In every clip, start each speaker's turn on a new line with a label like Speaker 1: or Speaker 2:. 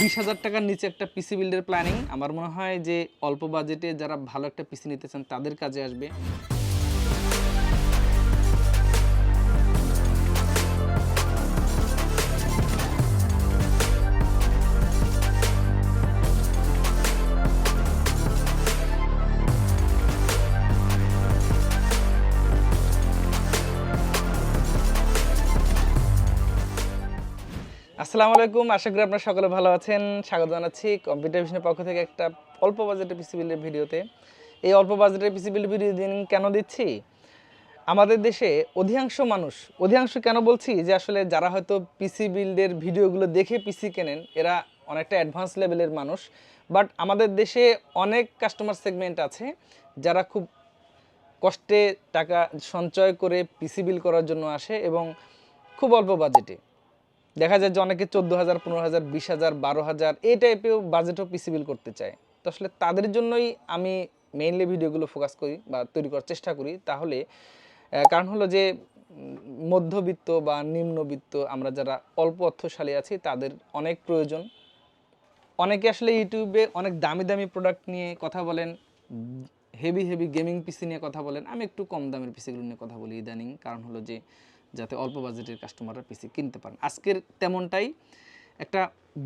Speaker 1: বিশ হাজার টাকার নিচে একটা পিসি বিল্ডের প্ল্যানিং আমার মনে হয় যে অল্প বাজেটে যারা ভালো একটা পিসি নিতে চান, তাদের কাজে আসবে। আসসালামু আলাইকুম। আশা করি আপনারা সকলে ভালো আছেন। স্বাগত জানাচ্ছি কম্পিউটার ভিশনের পক্ষ থেকে একটা অল্প বাজেটের পিসি বিল্ডের ভিডিওতে। এই অল্প বাজেটের পিসি বিল্ড ভিডিও দিন কেন দিচ্ছি? আমাদের দেশে অধিকাংশ মানুষ, অধিকাংশ কেন বলছি যে আসলে যারা হয়তো পিসি বিল্ডের ভিডিওগুলো দেখে পিসি কেনেন, এরা অনেকটা অ্যাডভান্স লেভেলের মানুষ। বাট আমাদের দেশে অনেক কাস্টমার সেগমেন্ট আছে যারা খুব কষ্টে টাকা সঞ্চয় করে পিসি বিল করার জন্য আসে এবং খুব অল্প বাজেটে। দেখা যায় যে অনেকে চোদ্দ হাজার, পনেরো হাজার, বিশ হাজার, বারো হাজার, এই টাইপেও বাজেটও পিসি বিল করতে চায়। তো আসলে তাদের জন্যই আমি মেইনলি ভিডিওগুলো ফোকাস করি বা তৈরি করার চেষ্টা করি। তাহলে কারণ হলো যে মধ্যবিত্ত বা নিম্নবিত্ত আমরা যারা অল্প অর্থশালী আছি, তাদের অনেক প্রয়োজন। অনেকে আসলে ইউটিউবে অনেক দামি দামি প্রোডাক্ট নিয়ে কথা বলেন হেভি হেভি গেমিং পিসি নিয়ে কথা বলেন। আমি একটু কম দামের পিসিগুলো নিয়ে কথা বলি ইদানিং। কারণ হলো যে যাতে অল্প বাজেটের কাস্টমাররা পিসি কিনতে পারেন। আজকের তেমনটাই একটা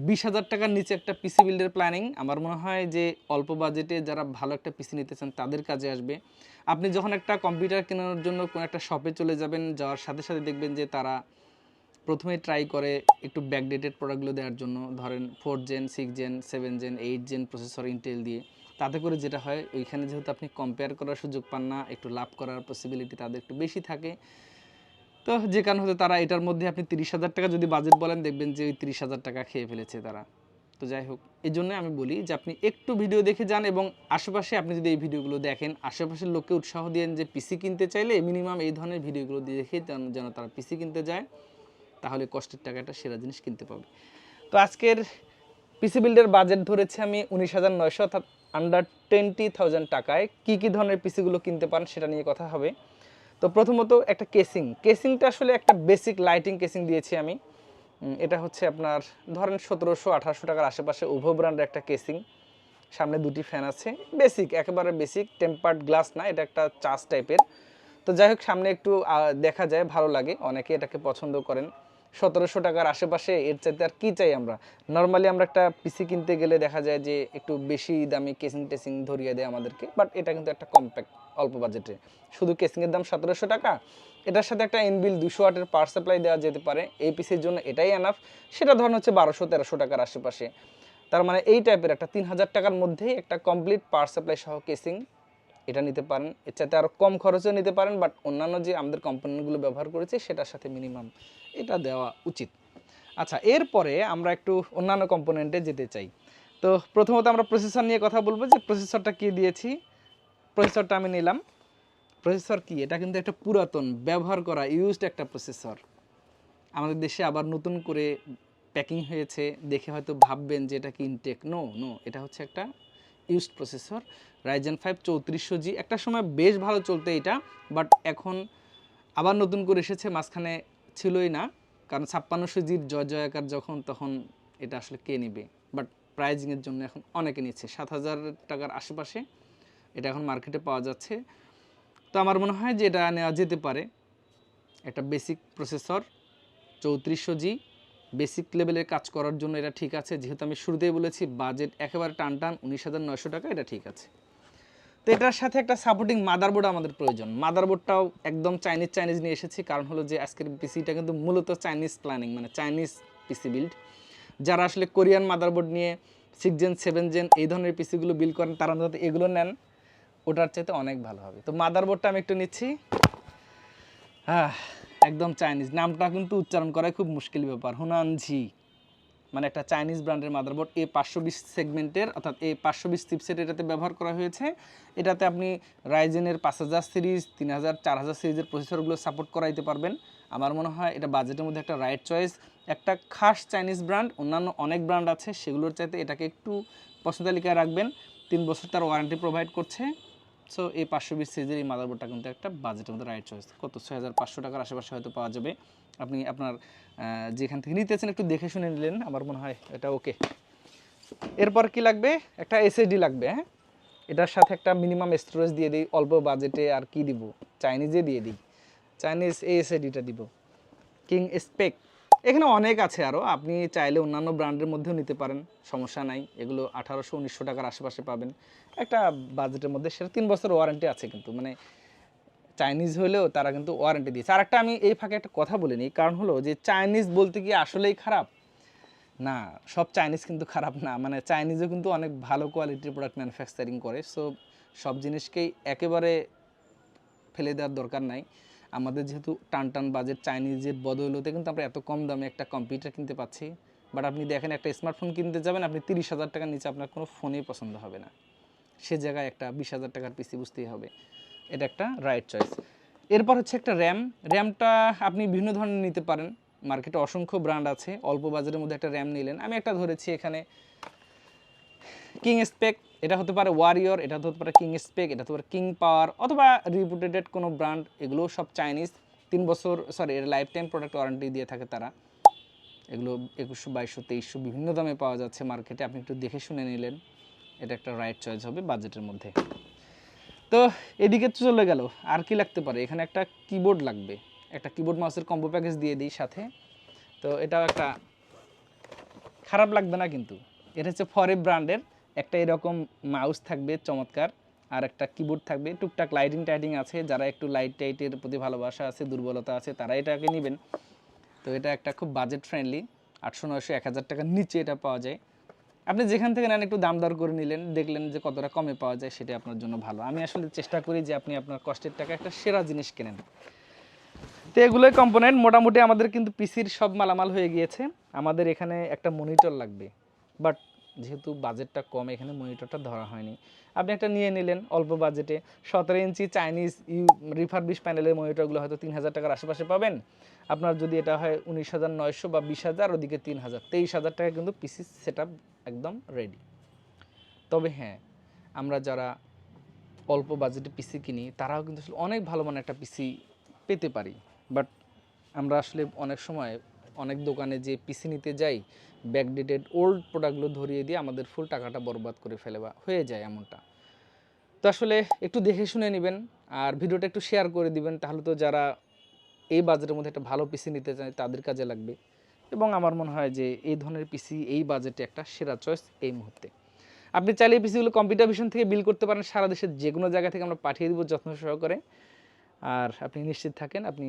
Speaker 1: বিশ হাজার টাকার নিচে একটা পিসি বিল্ডের প্ল্যানিং আমার মনে হয় যে অল্প বাজেটে যারা ভালো একটা পিসি নিতে চান, তাদের কাজে আসবে। আপনি যখন একটা কম্পিউটার কেনার জন্য কোনো একটা শপে চলে যাবেন, যাওয়ার সাথে সাথে দেখবেন যে তারা প্রথমে ট্রাই করে একটু ব্যাকডেটেড প্রোডাক্টগুলো দেওয়ার জন্য। ধরেন four gen six gen seven gen eight gen processor Intel দিয়ে। তাতে করে যেটা হয়, ওইখানে যেহেতু আপনি কম্পেয়ার করার সুযোগ পান না, একটু লাভ করার পসিবিলিটি তাদের একটু বেশি থাকে। তো যে কারণ হতে তারা এটার মধ্যে আপনি তিরিশ হাজার টাকা যদি বাজেট বলেন, দেখবেন যে ওই তিরিশ হাজার টাকা খেয়ে ফেলেছে তারা। তো যাই হোক, এই জন্য আমি বলি যে আপনি একটু ভিডিও দেখে যান এবং আশেপাশে আপনি যদি এই ভিডিওগুলো দেখেন, আশেপাশের লোককে উৎসাহ দিয়েন যে পিসি কিনতে চাইলে মিনিমাম এই ধরনের ভিডিওগুলো দিয়ে দেখে যেন তারা পিসি কিনতে যায়, তাহলে কষ্টের টাকাটা সেরা জিনিস কিনতে পাবে। তো আজকের পিসি বিল্ডের বাজেট ধরেছে আমি উনিশ হাজার নয়শো, অর্থাৎ আন্ডার টোয়েন্টি থাউজেন্ড টাকায়। কী কী ধরনের পিসিগুলো কিনতে পারেন সেটা নিয়ে কথা হবে। তো প্রথমত একটা কেসিং কেসিংটা আসলে একটা বেসিক লাইটিং কেসিং দিয়েছি আমি। এটা হচ্ছে আপনার, ধরেন সতেরোশো আঠারোশো টাকার আশেপাশে উভয় ব্র্যান্ডের একটা কেসিং সামনে দুটি ফ্যান আছে। বেসিক একেবারে বেসিক টেম্পার্ড গ্লাস না, এটা একটা চার্জ টাইপের তো যাই হোক, সামনে একটু দেখা যায়, ভালো লাগে। অনেকে এটাকে পছন্দ করেন। সতেরোশো টাকার আশেপাশে এর চাইতে আর কী চাই আমরা? নর্মালি আমরা একটা পিসি কিনতে গেলে দেখা যায় যে একটু বেশি দামি কেসিং টেসিং ধরিয়ে দেয় আমাদেরকে বাট এটা কিন্তু একটা কম্প্যাক্ট অল্প বাজেটে শুধু কেসিংয়ের দাম সতেরোশো টাকা। এটার সাথে একটা ইনবিল দুশো আটের পাওয়ার সাপ্লাই দেওয়া যেতে পারে। এই পিসির জন্য এটাই এনাফ সেটা ধরেন হচ্ছে বারোশো, তেরোশো টাকার আশেপাশে। তার মানে এই টাইপের একটা তিন হাজার টাকার মধ্যেই একটা কমপ্লিট পাওয়ার সাপ্লাই সহ কেসিং এটা নিতে পারেন। এর চাইতে আরও কম খরচেও নিতে পারেন বাট অন্যান্য যে আমাদের কোম্পানিগুলো ব্যবহার করেছি, সেটার সাথে মিনিমাম এটা দেওয়া উচিত। আচ্ছা এরপরে আমরা একটু অন্যান্য কম্পোনেন্টে যেতে চাই। তো প্রথমত আমরা প্রসেসর নিয়ে কথা বলব যে প্রসেসরটা কি দিয়েছি? প্রসেসরটা আমি নিলাম। প্রসেসর কি? এটা কিন্তু একটা পুরাতন, ব্যবহার করা ইউজড একটা প্রসেসর। আমাদের দেশে আবার নতুন করে প্যাকিং হয়েছে। দেখে হয়তো ভাববেন যে এটা কি ইনটেক নো নো এটা হচ্ছে একটা ইউজড প্রসেসর রাইজেন ফাইভ চৌত্রিশশো জি একটা সময় বেশ ভালো চলতে এটা বাট এখন আবার নতুন করে এসেছে, মাঝখানে ছিলই না। কারণ ছাপ্পান্নশো জির জয় জয়াকার যখন, তখন এটা আসলে কে নেবে? বাট প্রাইজিংয়ের জন্য এখন অনেকে নিচ্ছে। সাত হাজার টাকার আশেপাশে এটা এখন মার্কেটে পাওয়া যাচ্ছে। তো আমার মনে হয় যে এটা নেওয়া যেতে পারে। একটা বেসিক প্রসেসর চৌত্রিশশো জি বেসিক লেভেলের কাজ করার জন্য এটা ঠিক আছে। যেহেতু আমি শুরুতেই বলেছি বাজেট একেবারে টান টান, উনিশ হাজার নয়শো টাকা, এটা ঠিক আছে। তো এটার সাথে একটা সাপোর্টিং মাদারবোর্ড আমাদের প্রয়োজন। মাদারবোর্ডটাও একদম চাইনিজ চাইনিজ নিয়ে এসেছি। কারণ হলো যে আজকের পিসিটা কিন্তু মূলত চাইনিজ প্ল্যানিং মানে চাইনিজ পিসি বিল্ড যারা আসলে কোরিয়ান মাদারবোর্ড নিয়ে সিক্স জেন সেভেন জেন এই ধরনের পিসিগুলো বিল্ড করেন, তারা যাতে এগুলো নেন। ওটার চাইতে অনেক ভালো হবে। তো মাদারবোর্ডটা আমি একটু নিচ্ছি। হ্যাঁ একদম চাইনিজ নামটা কিন্তু উচ্চারণ করাই খুব মুশকিল ব্যাপার। হুনানঝি মানে একটা চাইনিজ ব্র্যান্ডের মাদারবোর্ড এ পাঁচশো বিশ সেগমেন্টের অর্থাৎ এ পাঁচশো বিশ চিপসেট এটাতে ব্যবহার করা হয়েছে। এটাতে আপনি রাইজেনের পাঁচ হাজার সিরিজ, তিন হাজার, চার হাজার সিরিজের প্রসেসরগুলো সাপোর্ট করাইতে পারবেন। আমার মনে হয় এটা বাজেটের মধ্যে একটা রাইট চয়েস একটা খাস চাইনিজ ব্র্যান্ড অন্যান্য অনেক ব্র্যান্ড আছে, সেগুলোর চাইতে এটাকে একটু পছন্দ তালিকায় রাখবেন। তিন বছর তার ওয়ারেন্টি প্রোভাইড করছে। সো এই পাঁচশো বিশ সিরিজের এই মাদারবোর্ডটা কিন্তু একটা বাজেটের মধ্যে রাইট চয়েস কত? ছয় হাজার পাঁচশো টাকার আশেপাশে হয়তো পাওয়া যাবে। আপনি আপনার যেখান থেকে নিতেছেন একটু দেখে শুনে নিলেন। আমার মনে হয় এটা ওকে এরপর কি লাগবে? একটা এসএসডি লাগবে হ্যাঁ? এটার সাথে একটা মিনিমাম স্টোরেজ দিয়ে দিই, অল্প বাজেটে আর কি দিব? চাইনিজে দিয়ে দিই। চাইনিজ এই এসএসডিটা দিব। কিং স্পেক এখানে অনেক আছে আরও আপনি চাইলে অন্যান্য ব্র্যান্ডের মধ্যেও নিতে পারেন, সমস্যা নাই। এগুলো আঠারোশো, উনিশশো টাকার আশেপাশে পাবেন। একটা বাজেটের মধ্যে, সেটা তিন বছর ওয়ারেন্টি আছে কিন্তু মানে চাইনিজ হলেও তারা কিন্তু ওয়ারেন্টি দিয়েছে। আর একটা আমি এই ফাঁকে একটা কথা বলে নিই, কারণ হলো যে চাইনিজ বলতে কি আসলেই খারাপ? না, সব চাইনিজ কিন্তু খারাপ না মানে চাইনিজও কিন্তু অনেক ভালো কোয়ালিটির প্রোডাক্ট ম্যানুফ্যাকচারিং করে সো সব জিনিসকেই একেবারে ফেলে দেওয়ার দরকার নাই। আমাদের যেহেতু টান টান বাজেট চাইনিজের বদৌলতে কিন্তু আমরা এত কম দামে একটা কম্পিউটার কিনতে পাচ্ছি। বাট আপনি দেখেন একটা স্মার্টফোন কিনতে যাবেন, আপনি তিরিশ হাজার টাকার নিচে আপনার কোনো ফোনেই পছন্দ হবে না। সে জায়গায় একটা বিশ হাজার টাকার পিসি বুঝতেই হবে। এটা একটা রাইট চয়েস এরপর হচ্ছে একটা র্যাম র্যামটা আপনি বিভিন্ন ধরনের নিতে পারেন। মার্কেটে অসংখ্য ব্র্যান্ড আছে। অল্প বাজারের মধ্যে একটা র্যাম নিলেন। আমি একটা ধরেছি এখানে কিং স্পেক এটা হতে পারে ওয়ারিয়র এটা হতে পারে কিং স্পেক এটা হতে পারে কিং পাওয়ার অথবা রিপুটেটেড কোনো ব্র্যান্ড এগুলো সব চাইনিজ তিন বছর সরি এর লাইফ টাইম প্রোডাক্ট ওয়ারেন্টি দিয়ে থাকে তারা। এগুলো একুশশো, বাইশশো, তেইশশো বিভিন্ন দামে পাওয়া যাচ্ছে মার্কেটে আপনি একটু দেখে শুনে নিলেন, এটা একটা রাইট চয়েস হবে বাজেটের মধ্যে। তো এদিকে তো চলে গেল, আর কি লাগতে পারে? এখানে একটা কিবোর্ড লাগবে। একটা কিবোর্ড মাউসের কম্বো প্যাকেজ দিয়ে দিই সাথে। তো এটাও একটা, খারাপ লাগবে না কিন্তু। এটা হচ্ছে ফরে ব্র্যান্ডের একটা এরকম মাউস থাকবে চমৎকার, আর একটা কিবোর্ড থাকবে। টুকটাক লাইটিং টাইটিং আছে, যারা একটু লাইট টাইটের প্রতি ভালোবাসা আছে, দুর্বলতা আছে, তারা এটাকে নেবেন। তো এটা একটা খুব বাজেট ফ্রেন্ডলি আটশো নয়শো এক হাজার টাকার নিচে এটা পাওয়া যায়। আপনি যেখান থেকে নেন, একটু দাম দর করে নিলেন, দেখলেন যে কতটা কমে পাওয়া যায়, সেটা আপনার জন্য ভালো। আমি আসলে চেষ্টা করি যে আপনি আপনার কষ্টের টাকা একটা সেরা জিনিস কেনেন। তো এগুলোই কম্পোনেন্ট মোটামুটি আমাদের কিন্তু পিসির সব মালামাল হয়ে গিয়েছে। আমাদের এখানে একটা মনিটর লাগবে। বাট যেহেতু বাজেটটা কম, এখানে মনিটরটা ধরা হয়নি। আপনি একটা নিয়ে নিলেন অল্প বাজেটে। সতেরো ইঞ্চি চাইনিজ ইউ রিফারবিশ প্যানেলের মনিটরগুলো হয়তো তিন হাজার টাকার আশেপাশে পাবেন। আপনার যদি এটা হয় উনিশ হাজার নয়শো বা বিশ হাজার, ওদিকে তিন হাজার, তেইশ হাজার টাকা কিন্তু পিসি সেট একদম রেডি তবে হ্যাঁ আমরা যারা অল্প বাজেটে পিসি কিনি, তারাও কিন্তু অনেক ভালো মানের একটা পিসি পেতে পারি। বাট আমরা আসলে অনেক সময় অনেক দোকানে যে পিসি নিতে যাই ব্যাকডেটেড ওল্ড প্রোডাক্টগুলো ধরিয়ে দিয়ে আমাদের ফুল টাকাটা বরবাদ করে ফেলে বা হয়ে যায় এমনটা। তো আসলে একটু দেখে শুনে নেবেন আর ভিডিওটা একটু শেয়ার করে দিবেন, তাহলে তো যারা এই বাজেটের মধ্যে একটা ভালো পিসি নিতে চায় তাদের কাজে লাগবে। এবং আমার মনে হয় যে এই ধরনের পিসি, এই বাজেটে একটা সেরা চয়েস এই মুহূর্তে। আপনি চাইলে এই পিসিগুলো কম্পিউটার ভিশন থেকে বিল করতে পারেন, সারা দেশের যে কোনো জায়গা থেকে আমরা পাঠিয়ে দিব যত্ন সহকারে। আর আপনি নিশ্চিত থাকেন, আপনি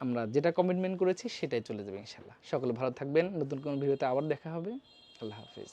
Speaker 1: আমরা যেটা কমিটমেন্ট করেছি সেটাই চলে যাবে ইনশাল্লাহ সকলে ভালো থাকবেন। নতুন কোনো ভিডিওতে আবার দেখা হবে। আল্লাহ হাফিজ।